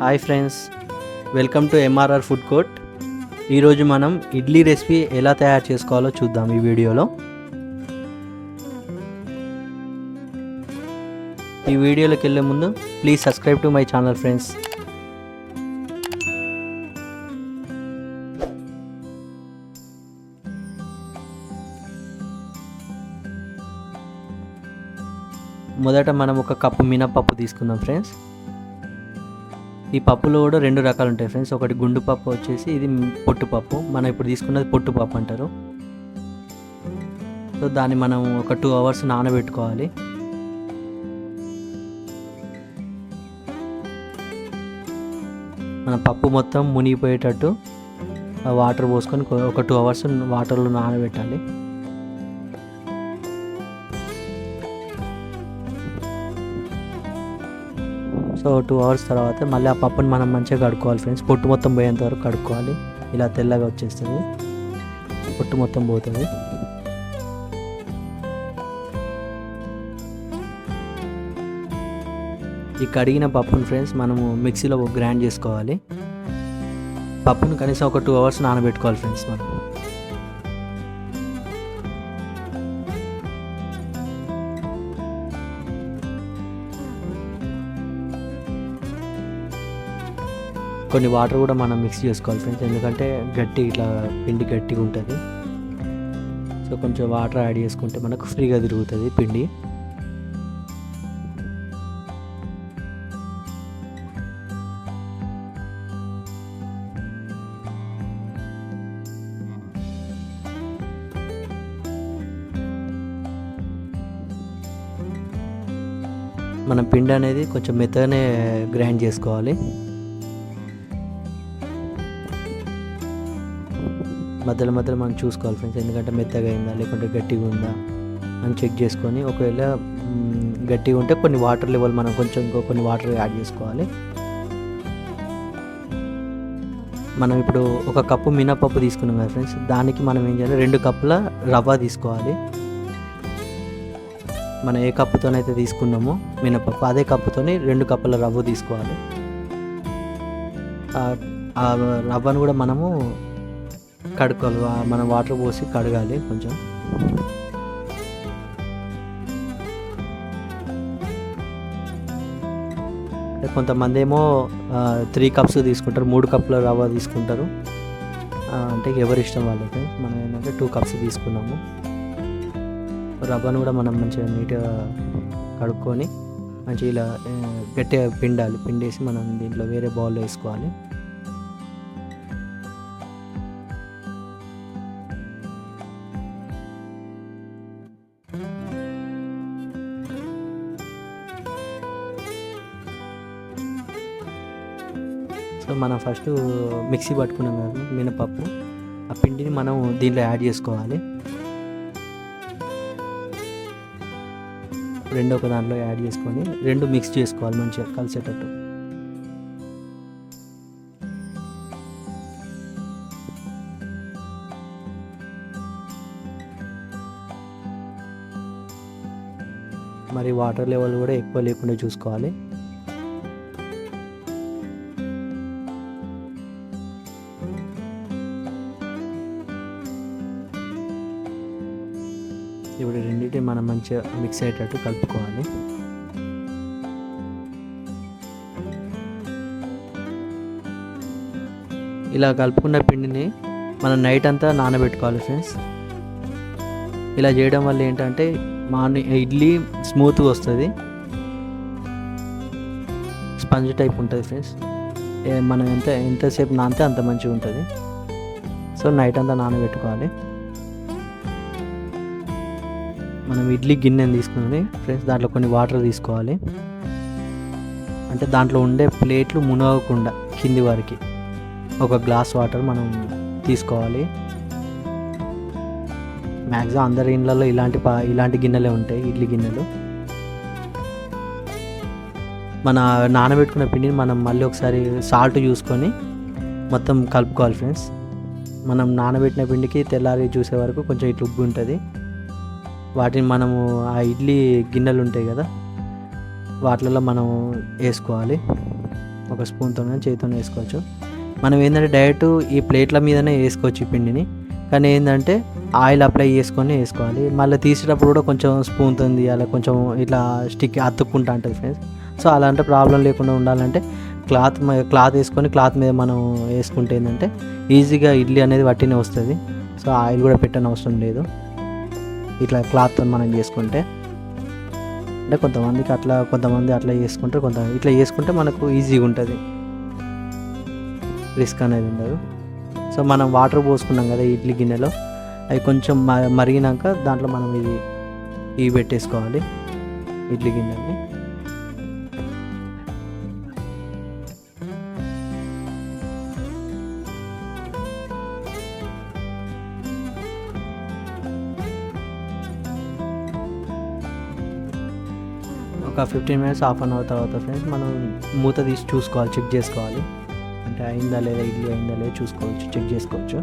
Hi friends welcome to MRR food court ఈరోజు మనం idli recipe ఎలా తయారు చేసుకోవాలో చూద్దాం ఈ వీడియోలో. ఈ వీడియోలోకి వెళ్ళే ముందు please subscribe to my channel friends. మొదట మనం ఒక కప్పు మినపప్పు తీసుకుందాం ఫ్రెండ్స్. ఈ పప్పులో కూడా రెండు రకాలు ఉంటాయి ఫ్రెండ్స్. ఒకటి గుండు పప్పు వచ్చేసి ఇది పొట్టు పప్పు. మనం ఇప్పుడు తీసుకున్నది పొట్టు పప్పు అంటారు. సో దాన్ని మనం ఒక టూ అవర్స్ నానబెట్టుకోవాలి. మన పప్పు మొత్తం మునిగిపోయేటట్టు వాటర్ పోసుకొని ఒక టూ అవర్స్ వాటర్లో నానబెట్టాలి. సో టూ అవర్స్ తర్వాత మళ్ళీ ఆ పప్పుని మనం మంచిగా కడుక్కోవాలి ఫ్రెండ్స్ పొట్టు మొత్తం పోయేంత వరకు కడుక్కోవాలి. ఇలా తెల్లగా వచ్చేస్తుంది. పొట్టు మొత్తం పోతుంది. ఈ కడిగిన పప్పును ఫ్రెండ్స్ మనము మిక్సీలో గ్రైండ్ చేసుకోవాలి. పప్పును కనీసం ఒక టూ అవర్స్ నానబెట్టుకోవాలి ఫ్రెండ్స్ మనం. కొన్ని వాటర్ కూడా మనం మిక్స్ చేసుకోవాలి ఫ్రెండ్స్. ఎందుకంటే గట్టి ఇట్లా పిండి గట్టిగా ఉంటుంది. సో కొంచెం వాటర్ యాడ్ చేసుకుంటే మనకు ఫ్రీగా తిరుగుతుంది పిండి. మనం పిండి అనేది కొంచెం మెత్తగానే గ్రైండ్ చేసుకోవాలి. మధ్యలో మధ్యలో మనం చూసుకోవాలి ఫ్రెండ్స్ ఎందుకంటే మెత్తగా అయిందా లేకుంటే గట్టిగా ఉందా అని చెక్ చేసుకొని ఒకవేళ గట్టిగా ఉంటే కొన్ని వాటర్ లెవెల్ మనం కొంచెం ఇంకో కొన్ని వాటర్ యాడ్ చేసుకోవాలి. మనం ఇప్పుడు ఒక కప్పు మినపప్పు తీసుకున్నాం కదా ఫ్రెండ్స్ దానికి మనం ఏం చేయాలి? రెండు కప్పుల రవ్వ తీసుకోవాలి. మనం ఏ కప్పుతోనైతే తీసుకున్నామో మినపప్పు అదే కప్పుతోని రెండు కప్పుల రవ్వ తీసుకోవాలి. ఆ రవ్వను కూడా మనము కడుక్కోవాలి. మనం వాటర్ పోసి కడగాలి కొంచెం. కొంతమంది ఏమో త్రీ కప్స్ తీసుకుంటారు మూడు కప్పుల రవ్వ తీసుకుంటారు. అంటే ఎవరి ఇష్టం వాళ్ళకి. మనం ఏంటంటే టూ కప్స్ తీసుకున్నాము. రవ్వను కూడా మనం మంచిగా నీట్గా కడుక్కొని మంచిగా ఇలా గట్టిగా పిండాలి. పిండేసి మనం దీంట్లో వేరే బౌల్లో వేసుకోవాలి. సో మనం ఫస్ట్ మిక్సీ పట్టుకున్నాం కదా మినపప్పు. ఆ పిండిని మనం దీంట్లో యాడ్ చేసుకోవాలి. రెండు ఒక దాంట్లో యాడ్ చేసుకొని రెండు మిక్స్ చేసుకోవాలి మంచిగా కలిసేటట్టు మరి వాటర్ లెవెల్ కూడా ఎక్కువ లేకుండా చూసుకోవాలి. మంచిగా మిక్స్ అయ్యేటట్టు కలుపుకోవాలి. ఇలా కలుపుకున్న పిండిని మనం నైట్ అంతా నానబెట్టుకోవాలి ఫ్రెండ్స్ ఇలా చేయడం వల్ల ఏంటంటే మార్నింగ్ ఇడ్లీ స్మూత్గా వస్తుంది. స్పంజ్ టైప్ ఉంటుంది ఫ్రెండ్స్ మనం ఎంత ఎంతసేపు నానితే అంత మంచిగా ఉంటుంది సో నైట్ అంతా నానబెట్టుకోవాలి. మనం ఇడ్లీ గిన్నెని తీసుకుని ఫ్రెండ్స్ దాంట్లో కొన్ని వాటర్ తీసుకోవాలి. అంటే దాంట్లో ఉండే ప్లేట్లు మునగకుండా కింది వరకు ఒక గ్లాస్ వాటర్ మనం తీసుకోవాలి. మ్యాక్సిమం అందరి ఇళ్ళల్లో ఇలాంటి పా ఇలాంటి గిన్నెలే ఉంటాయి ఇడ్లీ గిన్నెలు. మన నానబెట్టుకున్న పిండిని మనం మళ్ళీ ఒకసారి సాల్ట్ చూసుకొని మొత్తం కలుపుకోవాలి ఫ్రెండ్స్. మనం నానబెట్టిన పిండికి తెల్లారి చూసే వరకు కొంచెం ఇట్లా ఉబ్బి ఉంటుంది. వాటిని మనము ఆ ఇడ్లీ గిన్నెలు ఉంటాయి కదా వాటిలలో మనం వేసుకోవాలి. ఒక స్పూన్తో చేతితో వేసుకోవచ్చు. మనం ఏంటంటే డైరెక్ట్ ఈ ప్లేట్ల మీదనే వేసుకోవచ్చు ఈ పిండిని. కానీ ఏంటంటే ఆయిల్ అప్లై చేసుకొని వేసుకోవాలి. మళ్ళీ తీసేటప్పుడు కూడా కొంచెం స్పూన్తో తీయాలి కొంచెం ఇట్లా స్టిక్ అతుక్కుంటా ఉంటుంది ఫ్రెండ్స్ సో అలాంటి ప్రాబ్లం లేకుండా ఉండాలంటే క్లాత్ క్లాత్ వేసుకొని క్లాత్ మీద మనం వేసుకుంటే ఏంటంటే ఈజీగా ఇడ్లీ అనేది వట్టినే వస్తుంది. సో ఆయిల్ కూడా పెట్టని అవసరం లేదు. ఇట్లా క్లాత్తో మనం చేసుకుంటే అంటే కొంతమందికి అట్లా కొంతమంది అట్లా చేసుకుంటారు కొంత ఇట్లా చేసుకుంటే మనకు ఈజీగా ఉంటుంది. రిస్క్ అనేది ఉండదు. సో మనం వాటర్ పోసుకున్నాం కదా ఇడ్లీ గిన్నెలో అవి కొంచెం మరిగినాక దాంట్లో మనం ఇది ఇవి పెట్టేసుకోవాలి ఇడ్లీ గిన్నెని. ఒక fifteen minutes half an hour తర్వాత ఫ్రెండ్స్ మనం మూత తీసి చూసుకోవాలి చెక్ చేసుకోవాలి. అంటే అయిందా లేదా ఇడ్లీ అయిందా లేదా చూసుకోవచ్చు చెక్ చేసుకోవచ్చు.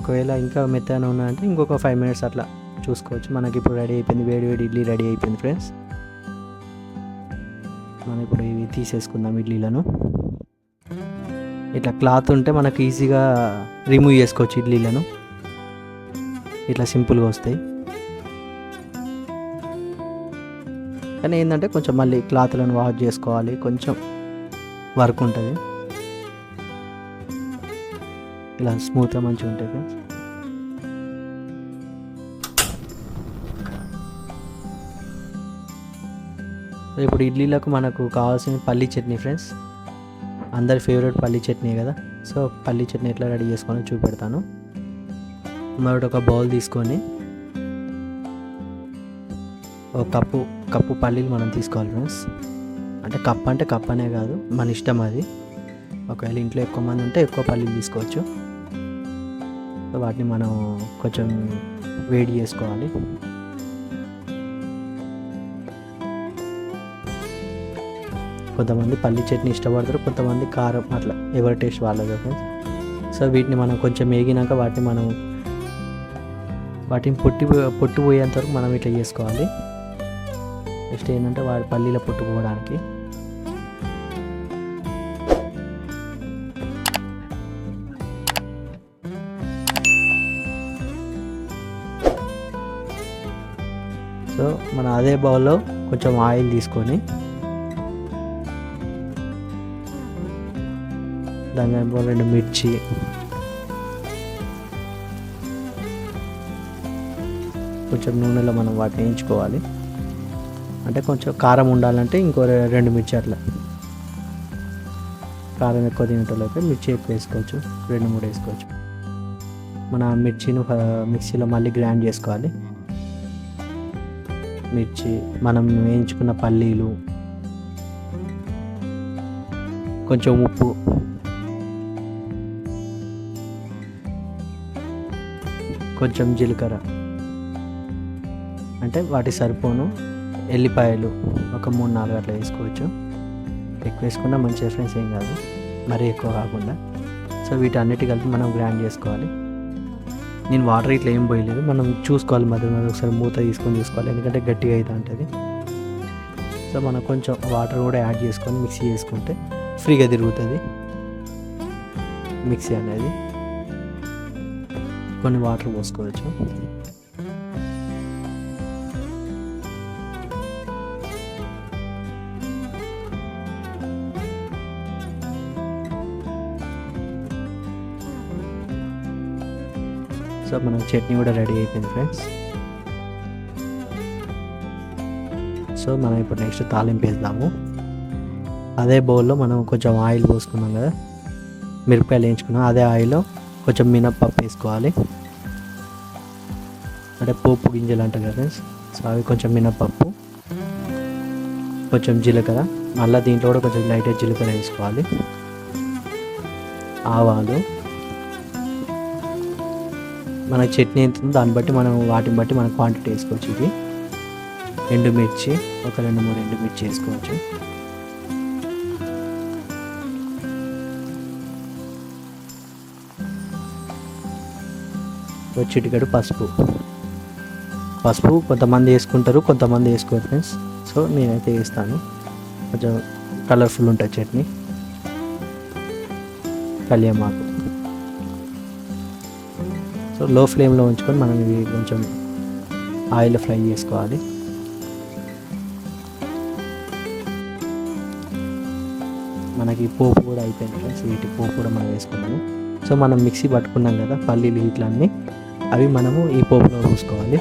ఒకవేళ ఇంకా మెత్తగా ఉన్నాయంటే ఇంకొక ఫైవ్ మినిట్స్ అట్లా చూసుకోవచ్చు. మనకి ఇప్పుడు రెడీ అయిపోయింది వేడి వేడి ఇడ్లీ రెడీ అయిపోయింది ఫ్రెండ్స్ మనం ఇప్పుడు ఇవి తీసేసుకుందాం ఇడ్లీలను. ఇట్లా క్లాత్ ఉంటే మనకు ఈజీగా రిమూవ్ చేసుకోవచ్చు ఇడ్లీలను. ఇట్లా సింపుల్గా వస్తాయి. కానీ ఏంటంటే కొంచెం మళ్ళీ క్లాత్లను వాష్ చేసుకోవాలి. కొంచెం వర్క్ ఉంటుంది. ఇలా స్మూత్గా మంచిగా ఉంటాయి ఫ్రెండ్స్ ఇప్పుడు ఇడ్లీలకు మనకు కావాల్సిన పల్లీ చట్నీ ఫ్రెండ్స్ అందరి ఫేవరెట్ పల్లీ చట్నీ కదా. సో పల్లీ చట్నీ ఎట్లా రెడీ చేసుకొని చూపెడతాను. మరొకటి ఒక బౌల్ తీసుకొని ఒక కప్పు కప్పు పల్లీలు మనం తీసుకోవాలి ఫ్రెండ్స్. అంటే కప్ అంటే కప్ అనే కాదు మన ఇష్టం అది. ఒకవేళ ఇంట్లో ఎక్కువ మంది ఉంటే ఎక్కువ పల్లీలు తీసుకోవచ్చు. వాటిని మనం కొంచెం వేడి చేసుకోవాలి. కొంతమంది పల్లి చట్నీ ఇష్టపడతారు కొంతమంది కారం అట్లా ఎవరి టేస్ట్ వాళ్ళది సో వీటిని మనం కొంచెం వేగినాక వాటిని మనం వాటిని పొట్టి పొట్టు పోయేంత వరకు మనం ఇట్లా చేసుకోవాలి. నెక్స్ట్ ఏంటంటే వాడి పల్లీల పొట్టు పోవడానికి. సో మన అదే బౌల్లో కొంచెం ఆయిల్ తీసుకొని దాని రెండు మిర్చి కొంచెం నూనెలో మనం వాటిని వేయించుకోవాలి. అంటే కొంచెం కారం ఉండాలంటే ఇంకో రెండు మిర్చి అట్లా కారం ఎక్కువ తినేటోళ్ళైతే మిర్చి ఎక్కువ వేసుకోవచ్చు. రెండు మూడు వేసుకోవచ్చు. మన మిర్చిని మిక్సీలో మళ్ళీ గ్రైండ్ చేసుకోవాలి. మిర్చి మనం వేయించుకున్న పల్లీలు కొంచెం ఉప్పు. కొంచెం జీలకర్ర. అంటే వాటి సరిపోను. ఎల్లిపాయలు ఒక మూడు నాలుగు అట్లా వేసుకోవచ్చు. ఎక్కువ వేసుకున్నా మంచి డిఫరెన్స్ ఏం కాదు. మరీ ఎక్కువ కాకుండా. సో వీటన్నిటి కలిపి మనం గ్రైండ్ చేసుకోవాలి. నేను వాటర్ ఇట్లా ఏం పోయలేదు. మనం చూసుకోవాలి మధ్య మధ్య ఒకసారి మూత తీసుకొని చూసుకోవాలి. ఎందుకంటే గట్టిగా అయితే ఉంటుంది. సో మనం కొంచెం వాటర్ కూడా యాడ్ చేసుకొని మిక్సీ చేసుకుంటే ఫ్రీగా తిరుగుతుంది. మిక్సీ అనేది. కొన్ని వాటర్ పోసుకోవచ్చు. సో మన చట్నీ కూడా రెడీ అయిపోయింది ఫ్రెండ్స్ సో మనం ఇప్పుడు నెక్స్ట్ తాలింపు వేద్దాము. అదే బౌల్లో మనం కొంచెం ఆయిల్ పోసుకున్నాం కదా మిరపకాయలు వేయించుకున్నాం. అదే ఆయిల్లో కొంచెం మినప్పప్పు వేసుకోవాలి. అంటే పోపు గింజలు అంటారు కదా ఫ్రెండ్స్ సో అవి కొంచెం మినప్పప్పు కొంచెం జీలకర్ర. మళ్ళీ దీంట్లో కూడా కొంచెం లైట్గా జీలకర్ర వేసుకోవాలి. ఆవాలు మన చట్నీ ఎంత ఉందో దాన్ని బట్టి మనం వాటిని బట్టి మనం క్వాంటిటీ వేసుకోవచ్చు ఇవి ఎండుమిర్చి ఒక రెండు మూడు ఎండుమిర్చి వేసుకోవచ్చు. ఒక పసుపు. పసుపు కొంతమంది వేసుకుంటారు కొంతమంది వేసుకోరు ఫ్రెండ్స్ సో నేనైతే వేస్తాను. కొంచెం కలర్ఫుల్ ఉంటుంది చట్నీ. కళ్యామాకు సో లో ఫ్లేమ్లో ఉంచుకొని మనం ఇవి కొంచెం ఆయిల్ ఫ్రై చేసుకోవాలి. మనకి పోపు కూడా అయిపోయింది ఫ్రెండ్స్. వీటి పోపు కూడా మనం వేసుకున్నాము. సో మనం మిక్సీ పట్టుకున్నాం కదా పల్లీలు ఇట్లా అన్నీ అవి మనము ఈ పోపులో చూసుకోవాలి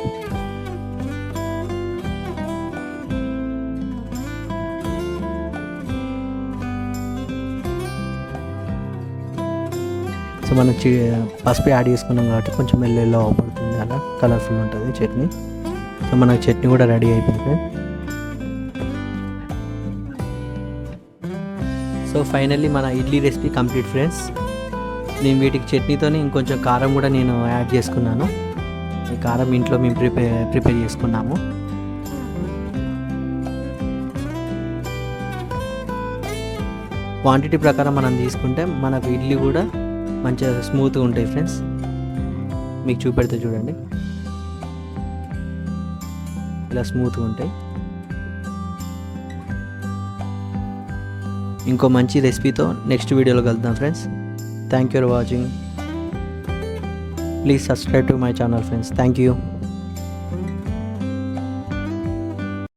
సో మనం చి పసుపు యాడ్ చేసుకున్నాం కాబట్టి కొంచెం ఎల్లెల్లో అవుతుంది అలా కలర్ఫుల్ ఉంటుంది చట్నీ. సో మనకు చట్నీ కూడా రెడీ అయిపోతుంది సో ఫైనల్లీ మన ఇడ్లీ రెసిపీ కంప్లీట్ ఫ్రెండ్స్. నేను వీటికి చట్నీతోనే ఇంకొంచెం కారం కూడా నేను యాడ్ చేసుకున్నాను. ఈ కారం ఇంట్లో మేము ప్రిపేర్ ప్రిపేర్ చేసుకున్నాము. క్వాంటిటీ ప్రకారం మనం తీసుకుంటే మనకు ఇడ్లీ కూడా మంచిగా స్మూత్గా ఉంటాయి ఫ్రెండ్స్ మీకు చూపెడితే చూడండి. ఇలా స్మూత్గా ఉంటాయి. ఇంకో మంచి రెసిపీతో నెక్స్ట్ వీడియోలో కలుద్దాం friends thank you for watching please subscribe to my channel friends thank you